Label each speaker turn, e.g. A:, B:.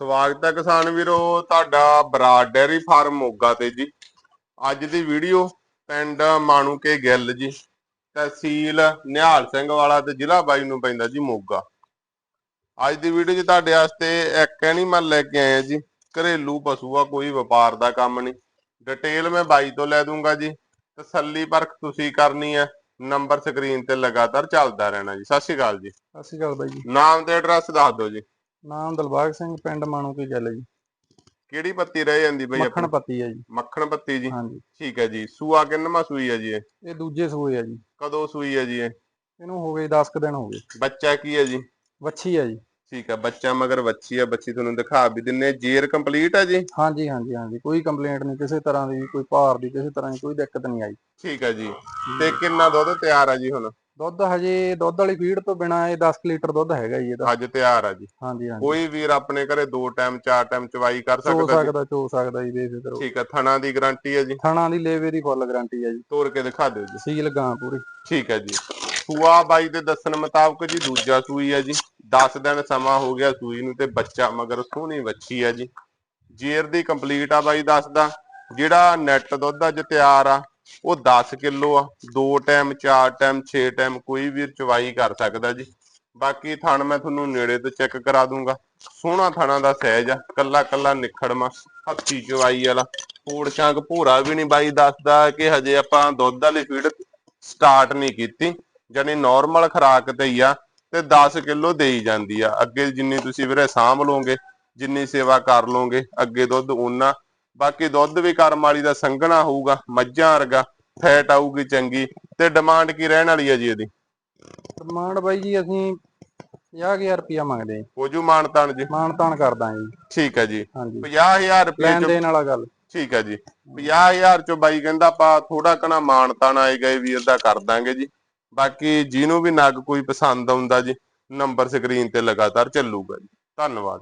A: ਸਵਾਗਤ ਹੈ ਕਿਸਾਨ ਵੀਰੋ ਤੁਹਾਡਾ ਬਰਾਡ ਡੈਰੀ ਫਾਰਮ ਮੋਗਾ ਤੇ ਜੀ। ਅੱਜ ਦੀ ਵੀਡੀਓ ਪਿੰਡ ਮਾਣੂਕੇ ਗਿੱਲ ਜੀ ਤਹਿਸੀਲ ਨਿਹਾਲ ਸਿੰਘ ਵਾਲਾ ਤੇ ਜ਼ਿਲ੍ਹਾ ਬਾਈ ਨੂੰ ਪੈਂਦਾ ਜੀ ਮੋਗਾ। ਅੱਜ ਦੀ ਵੀਡੀਓ 'ਚ ਤੁਹਾਡੇ ਵਾਸਤੇ ਇੱਕ ਐਨੀਮਲ ਲੈ ਕੇ ਆਏ ਆ ਜੀ ਘਰੇਲੂ ਪਸ਼ੂ ਆ ਕੋਈ ਵਪਾਰ ਦਾ ਕੰਮ ਨਹੀਂ ਡਿਟੇਲ ਮੈਂ ਬਾਈ ਤੋਂ ਲੈ ਦੂੰਗਾ ਜੀ। ਤਸੱਲੀ ਪਰਖ ਤੁਸੀਂ ਕਰਨੀ ਹੈ ਨੰਬਰ ਸਕਰੀਨ ਤੇ ਲਗਾਤਾਰ ਚੱਲਦਾ ਰਹਿਣਾ ਜੀ। ਸਤਿ ਸ਼੍ਰੀ ਅਕਾਲ ਜੀ।
B: ਸਤਿ ਸ਼੍ਰੀ ਅਕਾਲ ਬਾਈ ਜੀ।
A: ਨਾਮ ਤੇ ਐਡਰੈਸ ਦੱਸ ਦਿਓ ਜੀ।
B: ਨਾਮ ਦਲਬਾਗ ਸਿੰਘ ਪਿੰਡ ਮਾਣੂ ਕੀ ਗੱਲ ਜੀ?
A: ਕਿਹੜੀ ਪੱਤੀ ਰਹਿ ਜਾਂਦੀ ਬਈ
B: ਮੱਖਣ ਪੱਤੀ ਹੈ ਜੀ।
A: ਮੱਖਣ ਪੱਤੀ ਜੀ।
B: ਹਾਂਜੀ।
A: ਠੀਕ ਹੈ ਜੀ। ਸੂਆ ਕਿੰਨਵਾਂ ਸੂਈ ਹੈ ਜੀ ਇਹ?
B: ਇਹ ਦੂਜੇ ਸੂਏ ਆ ਜੀ।
A: ਕਦੋਂ ਸੂਈ ਹੈ ਜੀ ਇਹ?
B: ਇਹਨੂੰ ਹੋ ਗਏ 10 ਕੁ ਦਿਨ ਹੋ ਗਏ।
A: ਬੱਚਾ ਕੀ ਹੈ ਜੀ?
B: ਵੱਛੀ ਹੈ ਜੀ।
A: ਠੀਕ ਹੈ ਬੱਚਾ ਮਗਰ ਬੱਚੀ ਹੈ ਬੱਚੀ ਤੁਹਾਨੂੰ ਦਿਖਾ ਵੀ ਦਿੰਨੇ ਜੇਰ ਕੰਪਲੀਟ ਹੈ ਜੀ?
B: ਹਾਂਜੀ ਹਾਂਜੀ ਹਾਂਜੀ। ਕੋਈ ਕੰਪਲੇਂਟ ਨਹੀਂ ਕਿਸੇ ਤਰ੍ਹਾਂ ਦੀ ਕੋਈ ਭਾਰ ਦੀ ਕਿਸੇ ਤਰ੍ਹਾਂ ਦੀ ਕੋਈ ਦਿੱਕਤ ਨਹੀਂ ਆਈ।
A: ਠੀਕ ਹੈ ਜੀ। ਤੇ ਕਿੰਨਾ ਦੁੱਧ ਤਿਆਰ ਹੈ ਜੀ ਹੁਣ?
B: ਦੁੱਧ ਹਜੇ ਦੁੱਧ ਵਾਲੀ ਫੀਡ ਤੋਂ ਬਿਨਾ ਇਹ 10 ਕੁ ਲੀਟਰ ਦੁੱਧ ਹੈਗਾ ਜੀ ਇਹਦਾ।
A: ਅੱਜ ਤਿਆਰ ਹੈ ਜੀ।
B: ਹਾਂਜੀ ਹਾਂਜੀ।
A: ਕੋਈ ਵੀਰ ਆਪਣੇ ਘਰੇ ਦੋ ਟਾਈਮ ਚਾਰ ਟਾਈਮ ਚਵਾਈ ਕਰ
B: ਚੋ
A: ਸਕਦਾ ਜੀ?
B: ਸਕਦਾ ਚੋ ਸਕਦਾ ਜੀ ਬੇਫਿਕਰ ਹੋ
A: ਠੀਕ ਹੈ ਥਣਾ ਦੀ ਗਾਰੰਟੀ ਹੈ ਜੀ?
B: ਥਣਾ ਦੀ ਲੇਵੇ ਦੀ ਫੁੱਲ ਗਾਰੰਟੀ ਹੈ ਜੀ।
A: ਤੋੜ ਕੇ ਦਿਖਾ ਦਿਓ ਜੀ।
B: ਸੀਲ ਗਾਂ ਪੂਰੀ।
A: ਠੀਕ ਹੈ ਜੀ। ਸੂਆ ਬਾਈ ਦੇ ਦੱਸਣ ਮੁਤਾਬਕ ਜੀ ਦੂਜਾ ਸੂਈ ਹੈ ਜੀ। 10 ਦਿਨ ਸਮਾਂ ਹੋ ਗਿਆ ਸੂਈ ਨੂੰ ਤੇ ਬੱਚਾ ਮਗਰ ਸੋਹਣੀ ਵੱਛੀ ਹੈ ਜੀ। ਜੇਰ ਦੀ ਕੰਪਲੀਟ ਆ ਬਾਈ ਦੱਸਦਾ ਜਿਹੜਾ ਨੈਟ ਦੁੱਧ ਅੱਜ ਤਿਆਰ ਆ ਉਹ 10 ਕਿਲੋ ਆ, ਦੋ ਟਾਈਮ ਚਾਰ ਟਾਈਮ ਛੇ ਟਾਈਮ ਕੋਈ ਵੀ ਚਵਾਈ ਕਰ ਸਕਦਾ ਜੀ। ਬਾਕੀ ਥਣ ਮੈਂ ਤੁਹਾਨੂੰ ਨੇੜੇ ਤੋਂ ਚੈੱਕ ਕਰਾ ਦੂੰਗਾ। ਸੋਹਣਾ ਥਣਾ ਦਾ ਸਹਿਜ ਆ, ਕੱਲਾ ਕੱਲਾ ਨਿਖੜਮਾ, ਹੱਥੀ ਚਵਾਈ ਵਾਲਾ। ਪੋੜ ਚਾਂਕ ਭੂਰਾ ਵੀ ਨਹੀਂ ਬਾਈ ਦੱਸਦਾ ਕਿ ਹਜੇ ਆਪਾਂ ਦੁੱਧ ਵਾਲੀ ਫੀਡ ਸਟਾਰਟ ਨਹੀਂ ਕੀਤੀ। ਜਾਨੀ ਨਾਰਮਲ ਖਰਾਕ ਤੇ ਹੀ ਆ, ਤੇ 10 ਕਿਲੋ ਦੇਈ ਜਾਂਦੀ ਆ। ਅੱਗੇ ਜਿੰਨੀ ਤੁਸੀਂ ਵੀਰੇ ਸਾਂਭ ਲਓਗੇ, ਜਿੰਨੀ ਸੇਵਾ ਕਰ ਲਓਗੇ, ਅੱਗੇ ਦੁੱਧ ਉਨਾ ਬਾਕੀ ਦੁੱਧ ਵੀ ਕਰਮ ਵਾਲੀ ਦਾ ਸੰਘਣਾ ਹੋਊਗਾ ਮੱਝਾਂ ਵਰਗਾ ਫੈਟ ਆਊਗੀ ਚੰਗੀ ਤੇ ਡਿਮਾਂਡ ਕੀ ਰਹਿਣ ਵਾਲੀ ਹੈ ਜੀ ਇਹਦੀ?
B: ਡਿਮਾਂਡ ਬਾਈ ਜੀ ਅਸੀਂ 50000 ਰੁਪਇਆ ਮੰਗਦੇ ਹਾਂ।
A: ਹੋਜੂ ਮਾਨ ਤਾਨ ਜੀ।
B: ਮਾਣ ਤਾਣ ਕਰਦਾ ਜੀ।
A: ਠੀਕ ਹੈ ਜੀ।
B: ਹਾਂਜੀ।
A: 50000 ਰੁਪਏ
B: ਲੈਣ ਦੇਣ ਵਾਲਾ ਗੱਲ।
A: ਠੀਕ ਹੈ ਜੀ। 50000 ਚੋਂ ਬਾਈ ਕਹਿੰਦਾ ਆਪਾਂ ਥੋੜਾ ਕਣਾ ਮਾਨ ਤਾਨ ਆਏ ਗਏ ਵੀਰ ਦਾ ਕਰ ਦਾਂਗੇ ਜੀ। ਬਾਕੀ ਜਿਹਨੂੰ ਵੀ ਨਗ ਕੋਈ ਪਸੰਦ ਆਉਂਦਾ ਜੀ ਨੰਬਰ ਸਕਰੀਨ ਤੇ ਲਗਾਤਾਰ ਚੱਲੂਗਾ ਜੀ। ਧੰਨਵਾਦ।